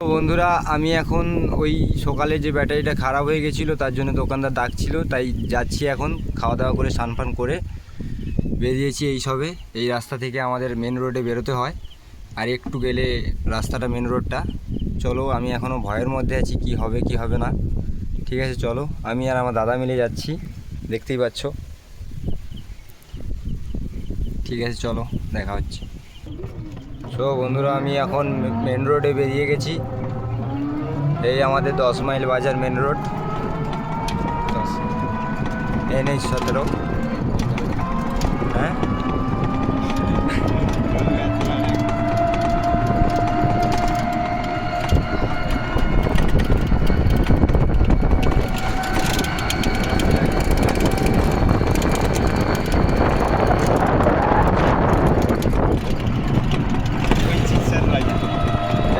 বন্ধুরা, আমি এখন ওই সকালে যে ব্যাটারিটা খারাপ হয়ে গেছিল, তার জন্য দোকানদার ডাকছিল, তাই যাচ্ছি এখন খাওয়া দাওয়া করে স্নান ফান করে বেরিয়েছি এই সবে। এই রাস্তা থেকে আমাদের মেন রোডে বেরোতে হয়। আর একটু গেলে রাস্তাটা মেন রোডটা চলো, আমি এখনও ভয়ের মধ্যে আছি, কি হবে কি হবে না। ঠিক আছে, চলো, আমি আর আমার দাদা মিলে যাচ্ছি। দেখতেই পাচ্ছ। ঠিক আছে, চলো, দেখা হচ্ছে। সো বন্ধুরা, আমি এখন মেন রোডে বেরিয়ে গেছি। এই আমাদের দশ মাইল বাজার মেন রোড এন এইচ সতেরো হ্যাঁ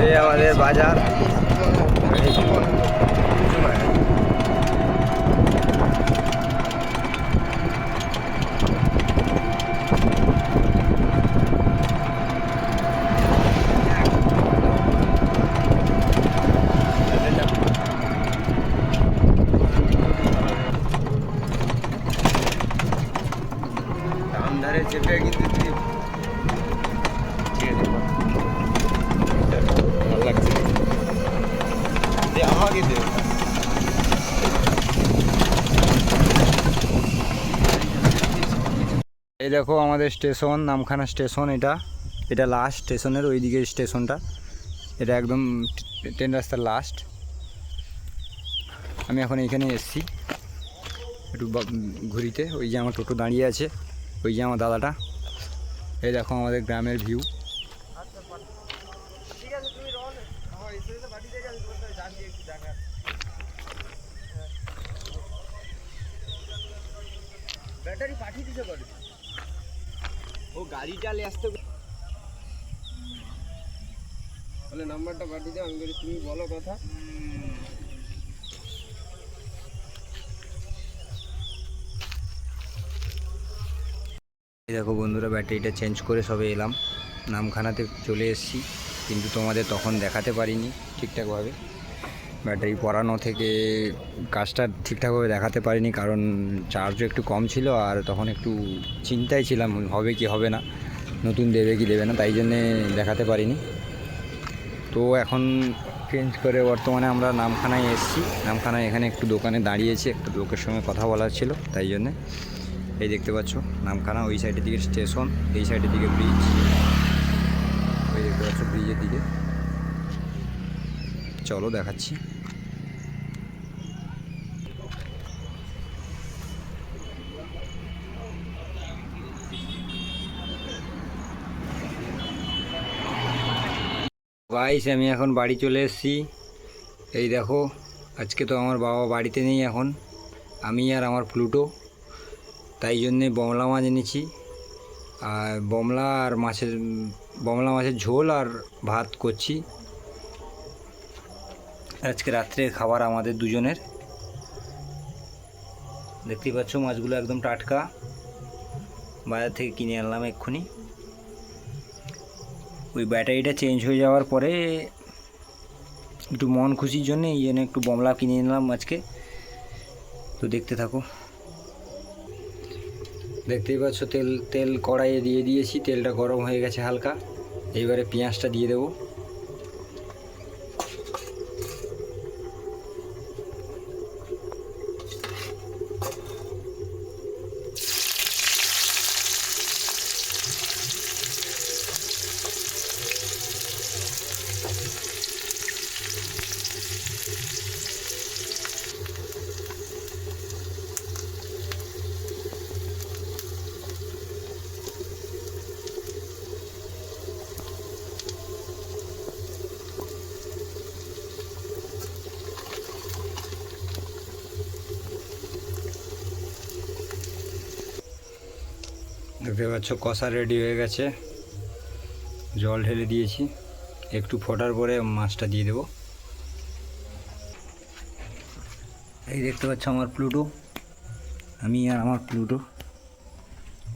এই আমাদের বাজার দাম ধারে এই দেখো আমাদের স্টেশন, নামখানা স্টেশন এটা। এটা লাস্ট স্টেশনের ওই ওইদিকে স্টেশনটা। এটা একদম ট্রেন রাস্তার লাস্ট আমি এখন এইখানে এসেছি। একটু ঘুরিতে। ওই যে আমার টোটো দাঁড়িয়ে আছে। ওই যে আমার দাদাটা। এই দেখো আমাদের গ্রামের ভিউ ব্যাটারি পাঠিয়ে দিতে পারে ও গাড়িটা আসতে তাহলে নাম্বারটা পাঠিয়ে দাও আমি বলি তুমি বলো কথা। দেখো বন্ধুরা ব্যাটারিটা চেঞ্জ করে সবে এলাম। নামখানাতে চলে এসেছি কিন্তু তোমাদের তখন দেখাতে পারিনি ঠিকঠাকভাবে। ব্যাটারি পরানো থেকে কাজটা ঠিকঠাকভাবে দেখাতে পারিনি, কারণ চার্জও একটু কম ছিল আর তখন একটু চিন্তায় ছিলাম হবে কি হবে না, নতুন দেবে কি দেবে না, তাই জন্যে দেখাতে পারিনি। তো এখন চেঞ্জ করে বর্তমানে আমরা নামখানায় এসেছি, নামখানায় এখানে একটু দোকানে দাঁড়িয়েছি, একটা লোকের সঙ্গে কথা বলার ছিল, তাই জন্যে। এই দেখতে পাচ্ছ, নামখানা ওই সাইডের দিকে স্টেশন এই সাইডের দিকে ব্রিজ ওই দেখতে পাচ্ছ ব্রিজের দিকে। চলো দেখাচ্ছি। গাইস আমি এখন বাড়ি চলে এসেছি। এই দেখো, আজকে তো আমার বাবা বাড়িতে নেই এখন। আমি আর আমার প্লুটো তাই জন্যে বমলা মাছ এনেছি। আর বমলা আর মাছের, বমলা মাছের ঝোল আর ভাত করছি। আজকে রাত্রের খাবার আমাদের দুজনের। দেখতেই পাচ্ছ, মাছগুলো একদম টাটকা। বাজার থেকে কিনে আনলাম এক্ষুনি। ওই ব্যাটারিটা চেঞ্জ হয়ে যাওয়ার পরে একটু মন খুশির জন্যে এই জন্য একটু বমলা কিনে নিলাম আজকে। তো দেখতে থাকো। দেখতেই পাচ্ছ তেল তেল কড়াইয়ে দিয়ে দিয়েছি, তেলটা গরম হয়ে গেছে হালকা। এইবারে পেঁয়াজটা দিয়ে দেবো। দেখতে পাচ্ছ কষা রেডি হয়ে গেছে। জল ঢেলে দিয়েছি। একটু ফোটার পরে মাছটা দিয়ে দেব। এই দেখতে পাচ্ছ আমার প্লুটো আমি আর আমার প্লুটো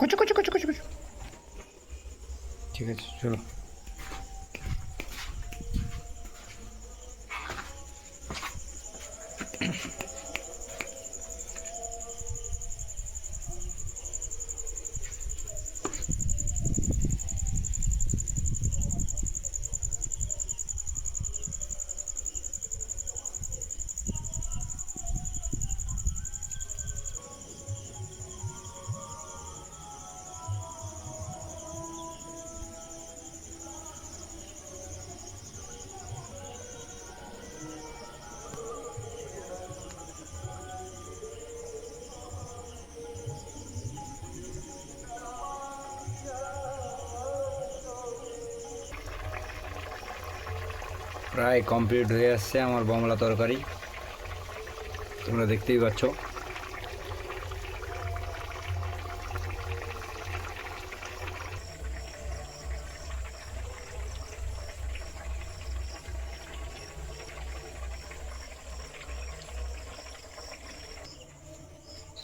কচু কচু কচু কচু কচু। ঠিক আছে চলো। প্রায় কমপ্লিট হয়ে আসছে আমার বমলা তরকারি। তোমরা দেখতেই পাচ্ছ।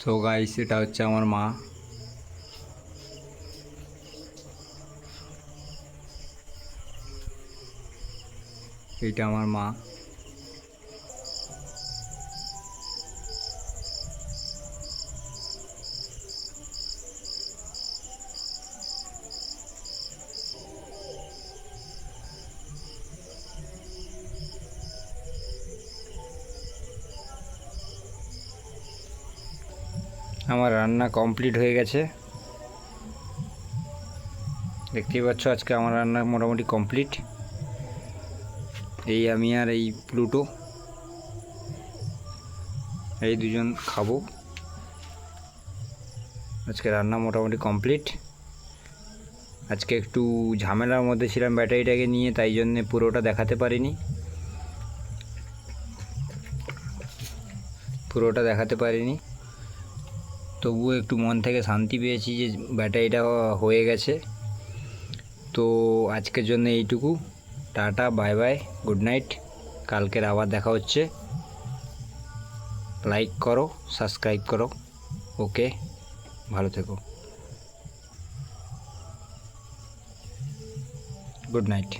সো গাইস এটা হচ্ছে আমার মা। এইটা আমার মা। আমার রান্না কমপ্লিট হয়ে গেছে। দেখতেই পাচ্ছ আজকে আমার রান্না মোটামুটি কমপ্লিট। এই আমি আর এই প্লুটো এই দুজন খাব। আজকে রান্না মোটামুটি কমপ্লিট আজকে একটু ঝামেলার মধ্যে ছিলাম ব্যাটারিটাকে নিয়ে, তাই জন্যে পুরোটা দেখাতে পারিনি। পুরোটা দেখাতে পারিনি। তবুও একটু মন থেকে শান্তি পেয়েছি যে ব্যাটারিটা হয়ে গেছে। তো আজকের জন্য এইটুকু। Tata, bye bye good night কালকের আবার দেখা হচ্ছে। লাইক করো সাবস্ক্রাইব করো। ওকে ভালো থেকো। Good night